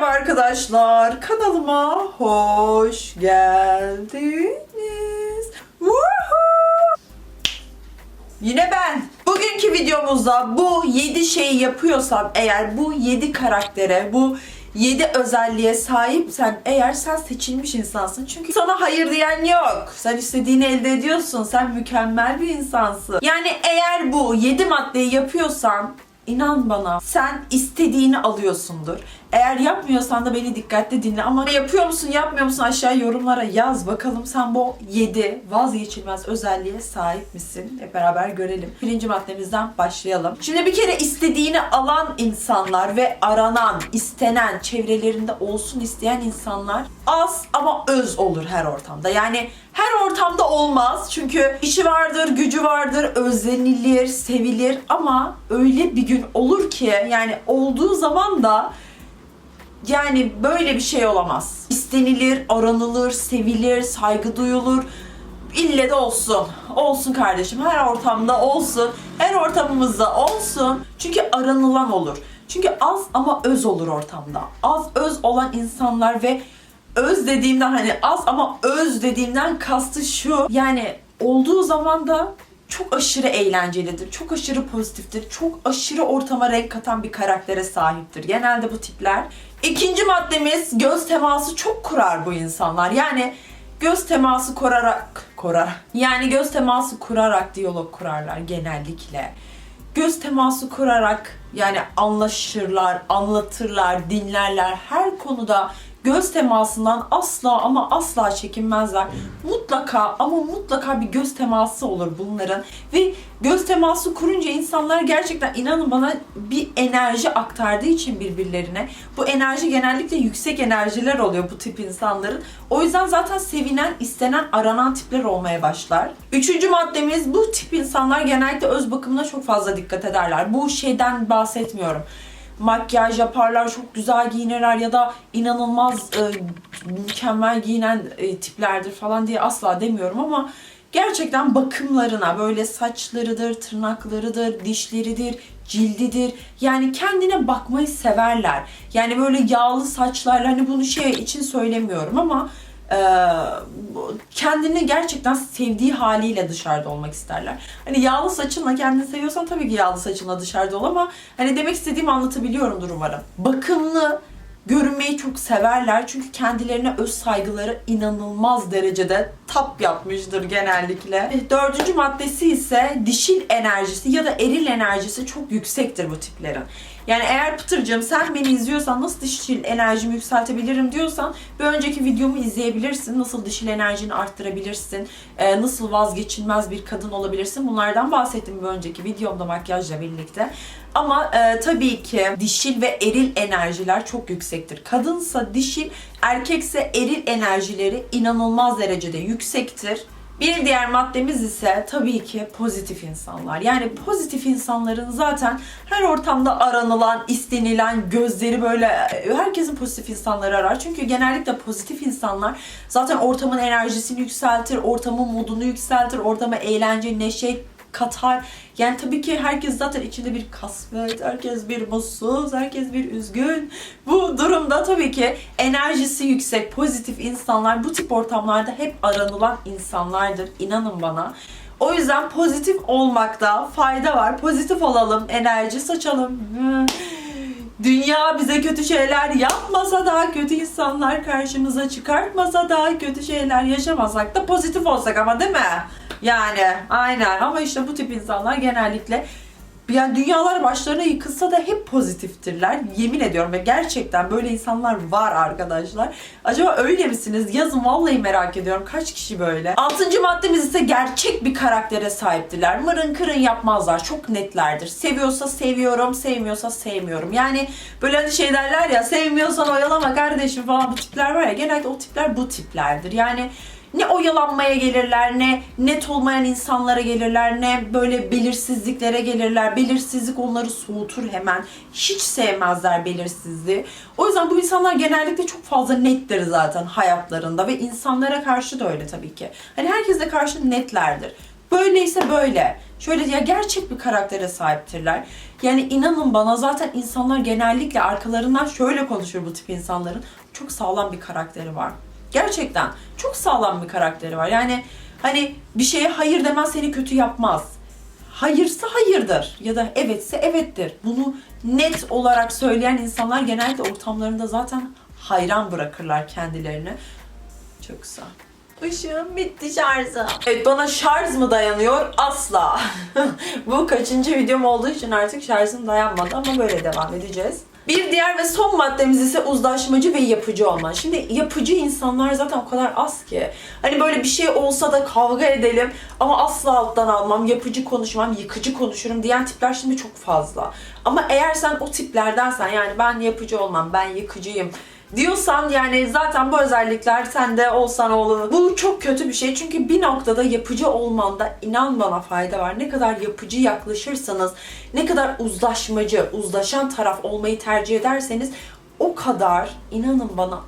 Merhaba arkadaşlar, kanalıma hoş geldiniz. Yine ben. Bugünkü videomuzda bu 7 şeyi yapıyorsam eğer bu 7 karaktere, bu 7 özelliğe sahipsen eğer sen seçilmiş insansın. Çünkü sana hayır diyen yok. Sen istediğini elde ediyorsun. Sen mükemmel bir insansın. Yani eğer bu 7 maddeyi yapıyorsan İnan bana sen istediğini alıyorsundur. Eğer yapmıyorsan da beni dikkatli dinle ama yapıyor musun yapmıyor musun aşağı yorumlara yaz bakalım sen bu 7 vazgeçilmez özelliğe sahip misin? Hep beraber görelim. Birinci maddemizden başlayalım. Şimdi bir kere istediğini alan insanlar ve aranan, istenen, çevrelerinde olsun isteyen insanlar az ama öz olur her ortamda. Yani her ortamda olmaz çünkü işi vardır, gücü vardır, özlenilir, sevilir ama öyle bir gün olur ki yani olduğu zaman da yani böyle bir şey olamaz. İstenilir, aranılır, sevilir, saygı duyulur. İlle de olsun. Olsun kardeşim. Her ortamda olsun. Her ortamımızda olsun. Çünkü aranılan olur. Çünkü az ama öz olur ortamda. Az öz olan insanlar ve öz dediğimden hani az ama öz dediğimden kastı şu. Yani olduğu zaman da çok aşırı eğlencelidir, çok aşırı pozitiftir, çok aşırı ortama renk katan bir karaktere sahiptir. Genelde bu tipler. İkinci maddemiz göz teması çok kurar bu insanlar. Yani göz teması kurarak kurar. Yani göz teması kurarak diyalog kurarlar genellikle. Göz teması kurarak yani anlaşırlar, anlatırlar, dinlerler. Her konuda göz temasından asla ama asla çekinmezler. Mutlaka ama mutlaka bir göz teması olur bunların ve göz teması kurunca insanlar gerçekten inanın bana bir enerji aktardığı için birbirlerine bu enerji genellikle yüksek enerjiler oluyor bu tip insanların. O yüzden zaten sevinen, istenen, aranan tipler olmaya başlar. Üçüncü maddemiz bu tip insanlar genellikle öz bakımına çok fazla dikkat ederler. Bu şeyden bahsetmiyorum makyaj yaparlar, çok güzel giyinirler ya da inanılmaz e, mükemmel giyinen e, tiplerdir falan diye asla demiyorum ama gerçekten bakımlarına böyle saçlarıdır, tırnaklarıdır, dişleridir, cildidir. Yani kendine bakmayı severler. Yani böyle yağlı saçlarla hani bunu şey için söylemiyorum ama kendini gerçekten sevdiği haliyle dışarıda olmak isterler. Hani yağlı saçınla kendini seviyorsan tabii ki yağlı saçınla dışarıda ol ama hani demek istediğimi anlatabiliyorumdur umarım. Bakımlı, görünmeyi çok severler çünkü kendilerine öz saygıları inanılmaz derecede tap yapmıştır genellikle. Dördüncü maddesi ise dişil enerjisi ya da eril enerjisi çok yüksektir bu tiplerin. Yani eğer Pıtırcığım sen beni izliyorsan nasıl dişil enerjimi yükseltebilirim diyorsan bir önceki videomu izleyebilirsin. Nasıl dişil enerjini arttırabilirsin, e, nasıl vazgeçilmez bir kadın olabilirsin bunlardan bahsettim bir önceki videomda makyajla birlikte. Ama e, tabii ki dişil ve eril enerjiler çok yüksektir. Kadınsa dişil, erkekse eril enerjileri inanılmaz derecede yüksektir. Bir diğer maddemiz ise tabii ki pozitif insanlar. Yani pozitif insanların zaten her ortamda aranılan, istenilen, gözleri böyle herkesin pozitif insanları arar. Çünkü genellikle pozitif insanlar zaten ortamın enerjisini yükseltir, ortamın modunu yükseltir, ortama eğlence, neşe katar. Yani tabii ki herkes zaten içinde bir kasvet, herkes bir mutsuz, herkes bir üzgün. Bu durumda tabii ki enerjisi yüksek, pozitif insanlar bu tip ortamlarda hep aranılan insanlardır. İnanın bana. O yüzden pozitif olmakta fayda var. Pozitif olalım, enerji saçalım. Dünya bize kötü şeyler yapmasa da, kötü insanlar karşımıza çıkartmasa da, kötü şeyler yaşamasak da pozitif olsak ama değil mi? Yani aynen ama işte bu tip insanlar genellikle yani dünyalar başlarına yıkılsa da hep pozitiftirler. Yemin ediyorum ve gerçekten böyle insanlar var arkadaşlar. Acaba öyle misiniz? Yazın vallahi merak ediyorum. Kaç kişi böyle? Altıncı maddemiz ise gerçek bir karaktere sahiptiler. Mırın kırın yapmazlar. Çok netlerdir. Seviyorsa seviyorum, sevmiyorsa sevmiyorum. Yani böyle hani şey derler ya sevmiyorsan oyalama kardeşim falan bu tipler var ya. Genelde o tipler bu tiplerdir. Yani ne oyalanmaya gelirler ne net olmayan insanlara gelirler ne böyle belirsizliklere gelirler. Belirsizlik onları soğutur hemen. Hiç sevmezler belirsizliği. O yüzden bu insanlar genellikle çok fazla nettir zaten hayatlarında ve insanlara karşı da öyle tabii ki. Hani herkese karşı netlerdir. Böyleyse böyle. Şöyle ya gerçek bir karaktere sahiptirler. Yani inanın bana zaten insanlar genellikle arkalarından şöyle konuşur bu tip insanların. Çok sağlam bir karakteri var. Gerçekten çok sağlam bir karakteri var. Yani hani bir şeye hayır demen seni kötü yapmaz. Hayırsa hayırdır ya da evetse evettir. Bunu net olarak söyleyen insanlar genellikle ortamlarında zaten hayran bırakırlar kendilerini. Çok güzel. Işığım bitti şarjım. Evet bana şarj mı dayanıyor? Asla. Bu kaçıncı videom olduğu için artık şarjım dayanmadı ama böyle devam edeceğiz. Bir diğer ve son maddemiz ise uzlaşmacı ve yapıcı olma. Şimdi yapıcı insanlar zaten o kadar az ki. Hani böyle bir şey olsa da kavga edelim ama asla alttan almam, yapıcı konuşmam, yıkıcı konuşurum diyen tipler şimdi çok fazla. Ama eğer sen o tiplerdensen yani ben yapıcı olmam, ben yıkıcıyım diyorsan yani zaten bu özellikler sende olsan olur. Bu çok kötü bir şey çünkü bir noktada yapıcı olmanda inan bana fayda var. Ne kadar yapıcı yaklaşırsanız, ne kadar uzlaşmacı, uzlaşan taraf olmayı tercih ederseniz o kadar inanın bana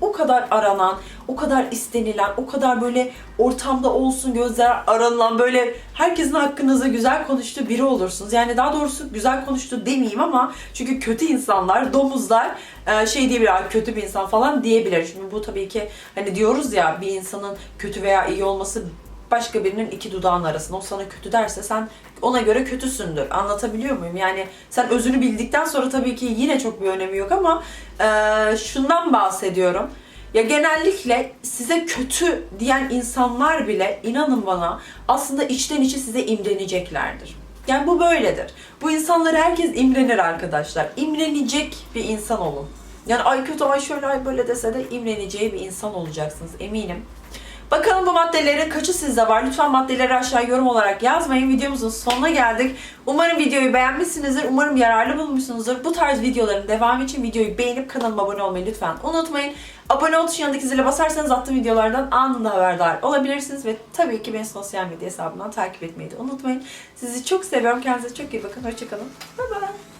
o kadar aranan, o kadar istenilen, o kadar böyle ortamda olsun gözler aranılan böyle herkesin hakkınızda güzel konuştuğu biri olursunuz. Yani daha doğrusu güzel konuştuğu demeyeyim ama çünkü kötü insanlar, domuzlar e, şey diyebilir, "Ay, kötü bir insan falan diyebilir. Şimdi bu tabii ki hani diyoruz ya bir insanın kötü veya iyi olması başka birinin iki dudağın arasında. O sana kötü derse sen ona göre kötüsündür. Anlatabiliyor muyum? Yani sen özünü bildikten sonra tabii ki yine çok bir önemi yok ama e, şundan bahsediyorum. Ya genellikle size kötü diyen insanlar bile inanın bana aslında içten içe size imreneceklerdir. Yani bu böyledir. Bu insanları herkes imrenir arkadaşlar. İmrenecek bir insan olun. Yani ay kötü ay şöyle ay böyle dese de imreneceği bir insan olacaksınız eminim. Bakalım bu maddelerin kaçı sizde var? Lütfen maddeleri aşağı yorum olarak yazmayın. Videomuzun sonuna geldik. Umarım videoyu beğenmişsinizdir. Umarım yararlı bulmuşsunuzdur. Bu tarz videoların devamı için videoyu beğenip kanalıma abone olmayı lütfen unutmayın. Abone ol yanındaki zile basarsanız attığım videolardan anında haberdar olabilirsiniz. Ve tabii ki beni sosyal medya hesabından takip etmeyi de unutmayın. Sizi çok seviyorum. Kendinize çok iyi bakın. Hoşçakalın. Bye bye.